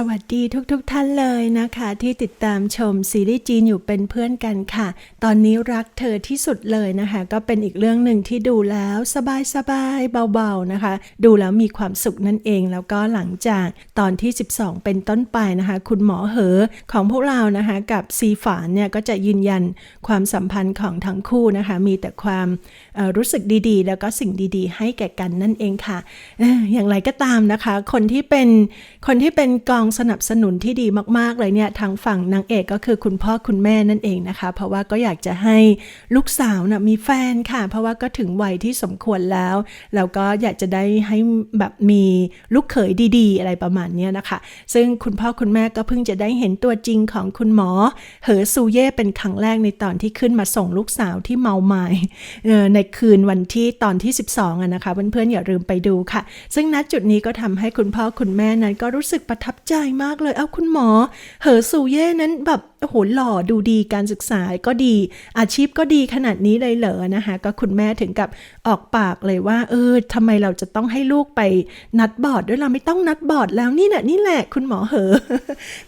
สวัสดีทุกๆทท่านเลยนะคะ ที่ติดตามชมซีรีส์จีนอยู่เป็นเพื่อนกันค่ะ ตอนนี้รักเธอที่สุดเลยนะคะ ก็เป็นอีกเรื่องหนึ่งที่ดูแล้วสบายๆเบาๆนะคะ ดูแล้วมีความสุขนั่นเองแล้วก็หลังจากตอนที่ 12 เป็นต้นไปนะคะ คุณหมอเหอของพวกเรานะคะ กับซีฝานเนี่ยก็จะยืนยันความสัมพันธ์ของทั้งคู่นะคะ มีแต่ความรู้สึกดีๆ แล้วก็สิ่งดีๆ ให้แก่กันนั่นเองค่ะ อย่างไรก็ตามนะคะ คนที่เป็นคนที่เป็นกองสนับสนุนที่ดีมาก ๆ เลยเนี่ยทางฝั่งนางเอกก็คือคุณพ่อคุณแม่นั่นเองนะคะ เพราะว่าก็อยากจะให้ลูกสาวนะมีแฟนค่ะ เพราะว่าก็ถึงวัยที่สมควรแล้ว แล้วก็อยากจะได้ให้แบบมีลูกเขยดี ๆ อะไรประมาณนี้นะคะ ซึ่งคุณพ่อคุณแม่ก็เพิ่งจะได้เห็นตัวจริงของคุณหมอ เหอซูเย่เป็นครั้งแรกในตอนที่ขึ้นมาส่งลูกสาวที่เมาไม้ในคืนวันที่ตอนที่ 12อะนะคะเพื่อนๆอย่าลืมไปดูค่ะ ซึ่งณจุดนี้ก็ทำให้คุณพ่อคุณแม่นั้นก็รู้สึกประทับใจมากเลย เอาคุณหมอ เหอซูเย่นั้นแบบโอ้โหหล่อดูดีการศึกษาก็ดี อาชีพก็ดีขนาดนี้เลยเหรอนะคะ ก็คุณแม่ถึงกับออกปากเลยว่า เออทำไมเราจะต้องให้ลูกไปนัดบอร์ดด้วยเราไม่ต้องนัดบอร์ดแล้วนี่แหละนี่แหละคุณหมอเหอ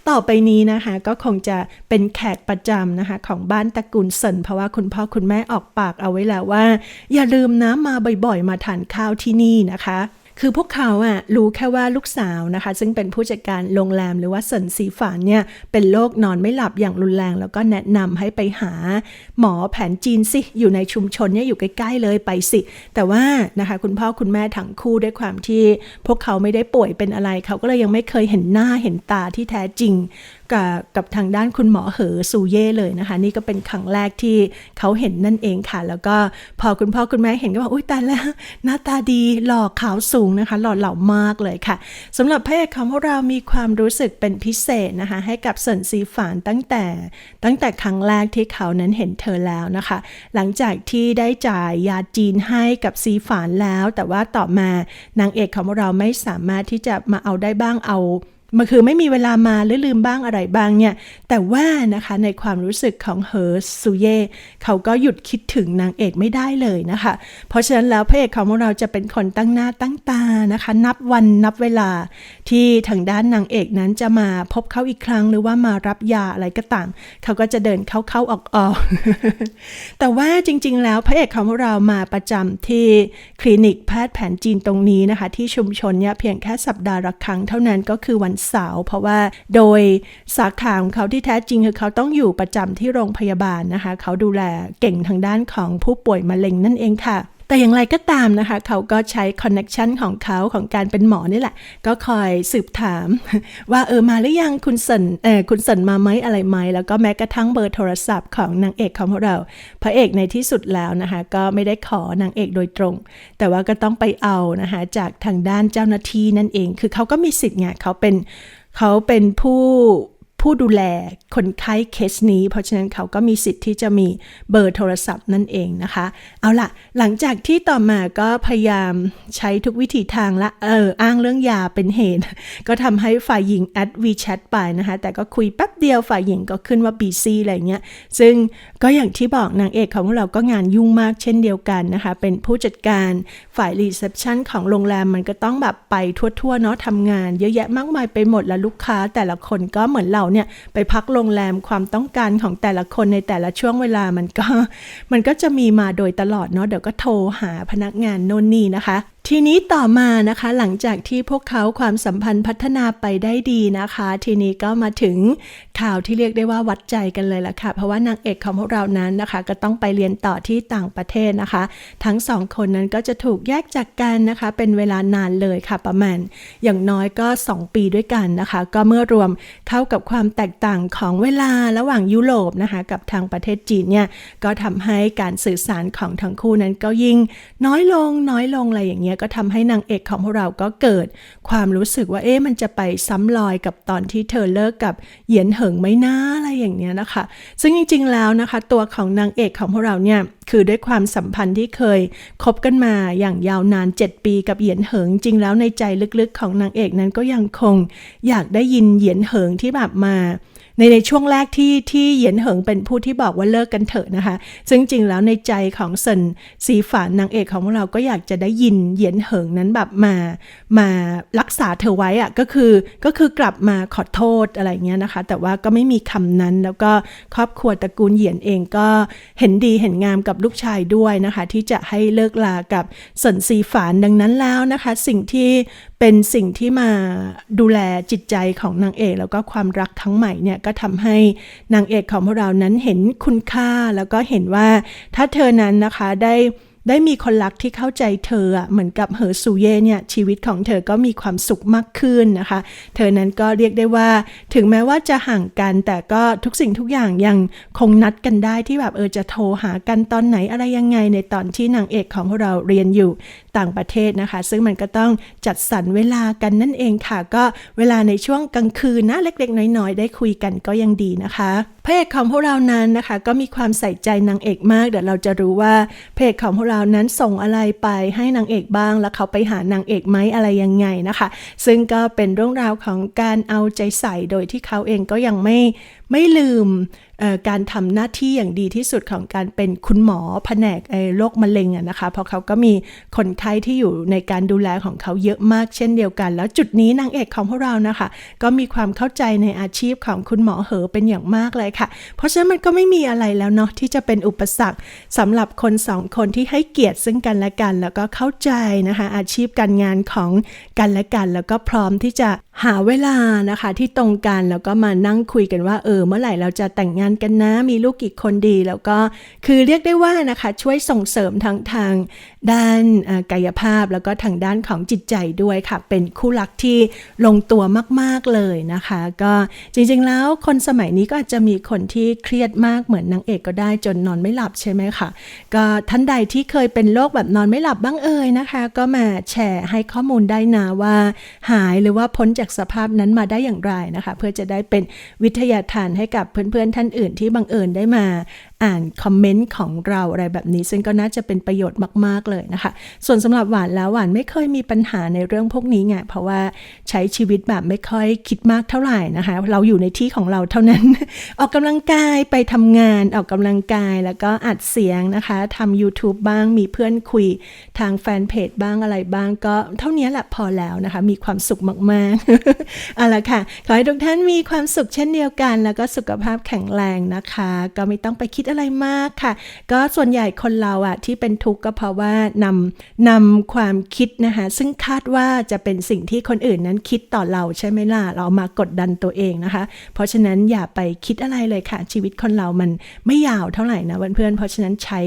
ต่อไปนี้นะคะ ก็คงจะเป็นแขกประจำนะคะ ของบ้านตระกูลเซินเพราะว่าคุณพ่อคุณแม่ออกปากเอาไว้แล้วว่า อย่าลืมนะมาบ่อยๆ มาทานข้าวที่นี่นะคะ คือพวกเขาอะรู้แค่ว่าลูกสาวนะคะ ซึ่งเป็นผู้จัดการโรงแรมหรือว่าเซินซีฝานเนี่ย เป็นโรคนอนไม่หลับอย่างรุนแรง แล้วก็แนะนำให้ไปหาหมอแผนจีนสิ อยู่ในชุมชนเนี่ยอยู่ใกล้ๆเลยไปสิ แต่ว่านะคะคุณพ่อคุณแม่ทั้งคู่ด้วยความที่ พวกเขาไม่ได้ป่วยเป็นอะไร เขาก็เลยยังไม่เคยเห็นหน้าเห็นตาที่แท้จริงกับกับทางด้านคุณหมอเหอซูเย่เลยนะคะ นี่ก็เป็นครั้งแรกที่เขาเห็นนั่นเองค่ะ แล้วก็พอคุณพ่อคุณแม่เห็นก็บอกอุ้ยตายแล้ว หน้าตาดีหล่อขาวสูงนะคะ หล่อเหลามากเลยค่ะสำหรับพระเอกของพวกเรามีความรู้สึกเป็นพิเศษนะคะ ให้กับเซินซีฝานตั้งแต่ ตั้งแต่ครั้งแรกที่เขานั้นเห็นเธอแล้วนะคะ หลังจากที่ได้จ่ายยาจีนให้กับซีฝานแล้ว แต่ว่าต่อมานางเอกของพวกเราไม่สามารถที่จะมาเอาได้บ้างเอา มันคือไม่มีเวลามาหรือลืมบ้างอะไรบ้างเนี่ย แต่ว่านะคะในความรู้สึกของเฮอร์ซูเย่เขาก็หยุดคิดถึงนางเอกไม่ได้เลยนะคะ เพราะฉะนั้นแล้วพระเอกของเราจะเป็นคนตั้งหน้าตั้งตานะคะ นับวันนับเวลาที่ทางด้านนางเอกนั้นจะมาพบเขาอีกครั้งหรือว่ามารับยาอะไรก็ต่ามเขาก็จะเดินเข้าเข้าออกออกแต่ว่าจริง ๆ แล้วพระเอกของเรามาประจำที่คลินิกแพทย์แผนจีนตรงนี้นะคะ ที่ชุมชนเนี่ยเพียงแค่สัปดาห์ละครั้งเท่านั้นก็คือวันเสาร์เพราะว่าโดยสาขาของเขาที่แท้จริงคือเขาต้องอยู่ประจำที่โรงพยาบาลนะคะ เขาดูแลเก่งทางด้านของผู้ป่วยมะเร็งนั่นเองค่ะ แต่อย่างไรก็ตามนะคะ เขาก็ใช้คอนเน็ชันของเขาของการเป็นหมอนี่แหละ ก็คอยสืบถาม ว่าเออมาหรือยังคุณสันเออคุณสันมาไหมอะไรไหม แล้วก็แม้กระทั่งเบอร์โทรศัพท์ของนางเอกของพวกเรา พระเอกในที่สุดแล้วนะคะ ก็ไม่ได้ขอนางเอกโดยตรง แต่ว่าก็ต้องไปเอานะคะจากทางด้านเจ้าหน้าที่นั่นเอง คือเขาก็มีสิทธิ์ไงเขาเป็นเขาเป็นผู้ ผู้ดูแลคนไข้เคสนี้ เพราะฉะนั้นเขาก็มีสิทธิ์ที่จะมีเบอร์โทรศัพท์นั่นเองนะคะ เอาล่ะหลังจากที่ต่อมาก็พยายามใช้ทุกวิถีทางละเอออ้างเรื่องยาเป็นเหตุ ก็ทำให้ฝ่ายหญิงแอด WeChat ไปนะคะ แต่ก็คุยแป๊บเดียวฝ่ายหญิงก็ขึ้นว่า BC อะไรเงี้ย ซึ่งก็อย่างที่บอกนางเอกของเราก็งานยุ่งมากเช่นเดียวกันนะคะ เป็นผู้จัดการฝ่ายรีเซพชันของโรงแรมมันก็ต้องแบบไปทั่วๆเนาะทำงาน เยอะแยะมากมายไปหมดแล้วลูกค้าแต่ละคนก็เหมือนเราเนี่ยไปพักโรงแรมความต้องการของแต่ละคนในแต่ละช่วงเวลามันก็ มันก็จะมีมาโดยตลอดเนาะเดี๋ยวก็โทรหาพนักงานโน่นนี่นะคะทีนี้ต่อมานะคะหลังจากที่พวกเขาความสัมพันธ์พัฒนาไปได้ดีนะคะ ทีนี้ก็มาถึงข่าวที่เรียกได้ว่าวัดใจกันเลยละค่ะ เพราะว่านางเอกของพวกเรานั้นนะคะ ก็ต้องไปเรียนต่อที่ต่างประเทศนะคะ ทั้งสองคนนั้นก็จะถูกแยกจากกันนะคะ เป็นเวลานานเลยค่ะประมาณ อย่างน้อยก็ 2 ปีด้วยกันนะคะ ก็เมื่อรวมเข้ากับความแตกต่างของเวลาระหว่างยุโรปนะคะ กับทางประเทศจีนเนี่ยก็ทำให้การสื่อสารของทั้งคู่นั้นก็ยิ่งน้อยลงน้อยลงอะไรอย่างเงี้ยก็ทำให้นางเอกของพวกเราก็เกิด ความรู้สึกว่าเอ๊ะมันจะไปซ้ำรอยกับตอนที่เธอเลิกกับเหยียนเหิงไหมนะอะไรอย่างเนี้ยนะคะ ซึ่งจริงๆแล้วนะคะ ตัวของนางเอกของพวกเราเนี่ย คือด้วยความสัมพันธ์ที่เคยคบกันมาอย่างยาวนาน 7 ปีกับเหยียนเหิงจริงแล้วในใจลึกๆของนางเอกนั้นก็ยังคง อยากได้ยินเหยียนเหิงที่แบบมาในในช่วงแรกที่ที่เหยียนเหิงเป็นผู้ที่บอกว่าเลิกกันเถอะนะคะ ซึ่งจริงแล้วในใจของเซินสีฝานนางเอกของเราก็อยากจะได้ยินเหยียนเหิงนั้นแบบมามารักษาเธอไว้อะก็คือก็คือกลับมาขอโทษอะไรเงี้ยนะคะ แต่ว่าก็ไม่มีคำนั้นแล้วก็ครอบครัวตระกูลเหยียนเองก็เห็นดีเห็นงามกับลูกชายด้วยนะคะ ที่จะให้เลิกลากับสนซีฝานดังนั้นแล้วนะคะ สิ่งที่เป็นสิ่งที่มาดูแลจิตใจของนางเอก แล้วก็ความรักครั้งใหม่เนี่ยก็ทำให้นางเอกของพวกเรานั้นเห็นคุณค่าแล้วก็เห็นว่าถ้าเธอนั้นนะคะได้ ได้มีคนรักที่เข้าใจเธออะเหมือนกับเหอซูเย่เนี่ยชีวิตของเธอก็มีความสุขมากขึ้นนะคะ เธอนั้นก็เรียกได้ว่า ถึงแม้ว่าจะห่างกันแต่ก็ทุกสิ่งทุกอย่างยังคงนัดกันได้ที่แบบเออจะโทรหากันตอนไหนอะไรยังไงในตอนที่นางเอกของพวกเราเรียนอยู่ต่างประเทศนะคะ ซึ่งมันก็ต้องจัดสรรเวลากันนั่นเองค่ะ ก็เวลาในช่วงกลางคืนนะเล็กๆ น้อยๆ ได้คุยกันก็ยังดีนะคะพระเอกของพวกเรานั้นนะคะ ก็มีความใส่ใจนางเอกมาก เดี๋ยวเราจะรู้ว่าพระเอกของพวกเรานั้นส่งอะไรไปให้นางเอกบ้าง แล้วเขาไปหานางเอกไหมอะไรยังไงนะคะ ซึ่งก็เป็นเรื่องราวของการเอาใจใส่โดยที่เขาเองก็ยังไม่ ไม่ลืมการทำหน้าที่อย่างดีที่สุดของการเป็นคุณหมอแผนกโรคมะเร็งอะนะคะ เพราะเขาก็มีคนไข้ที่อยู่ในการดูแลของเขาเยอะมากเช่นเดียวกัน แล้วจุดนี้นางเอกของพวกเรานะคะ ก็มีความเข้าใจในอาชีพของคุณหมอเหอเป็นอย่างมากเลยค่ะ เพราะฉะนั้นมันก็ไม่มีอะไรแล้วเนาะที่จะเป็นอุปสรรคสำหรับคนสองคนที่ให้เกียรติซึ่งกันและกัน แล้วก็เข้าใจนะคะอาชีพการงานของกันและกัน แล้วก็พร้อมที่จะ หาเวลานะคะที่ตรงกันแล้วก็มานั่งคุยกันว่าเออเมื่อไหร่เราจะแต่งงานกันนะ มีลูกกี่คนดี แล้วก็คือเรียกได้ว่านะคะช่วยส่งเสริมทั้งทางด้านกายภาพ แล้วก็ทางด้านของจิตใจด้วยค่ะ เป็นคู่รักที่ลงตัวมาก ๆ เลยนะคะ ก็จริงๆแล้วคนสมัยนี้ก็อาจจะมีคนที่เครียดมากเหมือนนางเอกก็ได้จนนอนไม่หลับใช่ไหมคะก็ท่านใดที่เคยเป็นโรคแบบนอนไม่หลับบ้างเอ่ยนะคะ ก็มาแชร์ให้ข้อมูลได้นะว่า หายหรือว่าพ้นจากสภาพนั้นมาได้อย่างไรนะคะ เพื่อจะได้เป็นวิทยาทานให้กับเพื่อนๆท่านอื่นที่บังเอิญได้มา อ่านคอมเมนต์ของเราอะไรแบบนี้ ซึ่งก็น่าจะเป็นประโยชน์มาก ๆ เลยนะคะ ส่วนสำหรับหวานแล้วหวานไม่เคยมีปัญหาในเรื่องพวกนี้ไงเพราะว่าใช้ชีวิตแบบไม่ค่อยคิดมากเท่าไหร่นะคะ เราอยู่ในที่ของเราเท่านั้น ออกกำลังกายไปทำงานออกกำลังกายแล้วก็อัดเสียงนะคะทำ YouTube บ้างมีเพื่อนคุยทางแฟนเพจบ้างอะไรบ้างก็เท่านี้แหละพอแล้วนะคะ มีความสุขมากๆเอาละค่ะ ขอให้ทุกท่านมีความสุขเช่นเดียวกัน แล้วก็สุขภาพแข็งแรงนะคะ ก็ไม่ต้องไปคิดอะไรมากค่ะ ก็ส่วนใหญ่คนเราอะที่เป็นทุกข์ก็เพราะว่านำนำความคิดนะคะซึ่งคาดว่าจะเป็นสิ่งที่คนอื่นนั้นคิดต่อเราใช่ไหมล่ะเรามากดดันตัวเองนะคะ เพราะฉะนั้นอย่าไปคิดอะไรเลยค่ะ ชีวิตคนเรามันไม่ยาวเท่าไหร่นะเพื่อนๆเพราะฉะนั้นใช้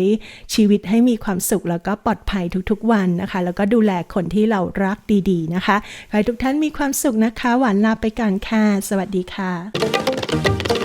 ชีวิตให้มีความสุขแล้วก็ปลอดภัยทุกๆวันนะคะ แล้วก็ดูแลคนที่เรารักดีๆนะคะขอให้ทุกท่านมีความสุขนะคะ หวานลาไปก่อนค่ะ สวัสดีค่ะ